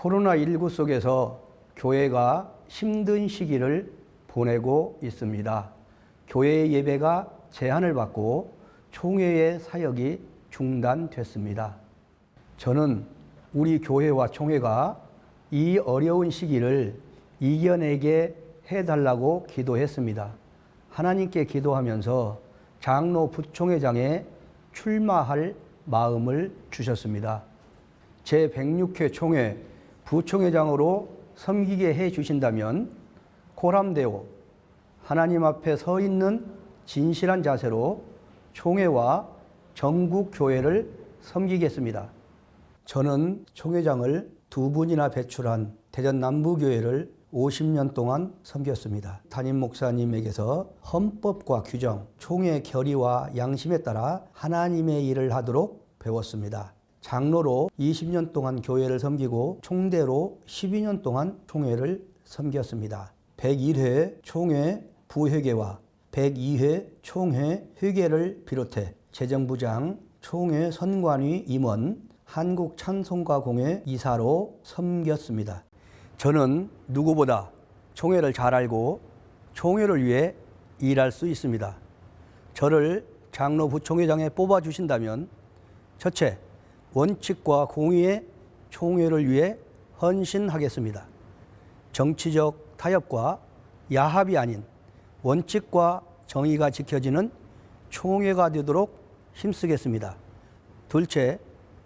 코로나19 속에서 교회가 힘든 시기를 보내고 있습니다. 교회 예배가 제한을 받고 총회의 사역이 중단됐습니다. 저는 우리 교회와 총회가 이 어려운 시기를 이겨내게 해달라고 기도했습니다. 하나님께 기도하면서 장로 부총회장에 출마할 마음을 주셨습니다. 제106회 총회 부총회장으로 섬기게 해 주신다면 고람되어 하나님 앞에 서 있는 진실한 자세로 총회와 전국 교회를 섬기겠습니다. 저는 총회장을 두 분이나 배출한 대전 남부교회를 50년 동안 섬겼습니다. 담임 목사님에게서 헌법과 규정, 총회 결의와 양심에 따라 하나님의 일을 하도록 배웠습니다. 장로로 20년 동안 교회를 섬기고 총대로 12년 동안 총회를 섬겼습니다. 101회 총회 부회계와 102회 총회 회계를 비롯해 재정부장, 총회 선관위 임원, 한국찬송가공회 이사로 섬겼습니다. 저는 누구보다 총회를 잘 알고 총회를 위해 일할 수 있습니다. 저를 장로 부총회장에 뽑아 주신다면 첫째, 원칙과 공의의 총회를 위해 헌신하겠습니다. 정치적 타협과 야합이 아닌 원칙과 정의가 지켜지는 총회가 되도록 힘쓰겠습니다. 둘째,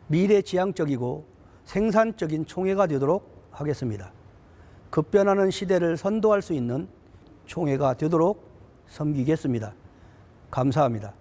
미래지향적이고 생산적인 총회가 되도록 하겠습니다. 급변하는 시대를 선도할 수 있는 총회가 되도록 섬기겠습니다. 감사합니다.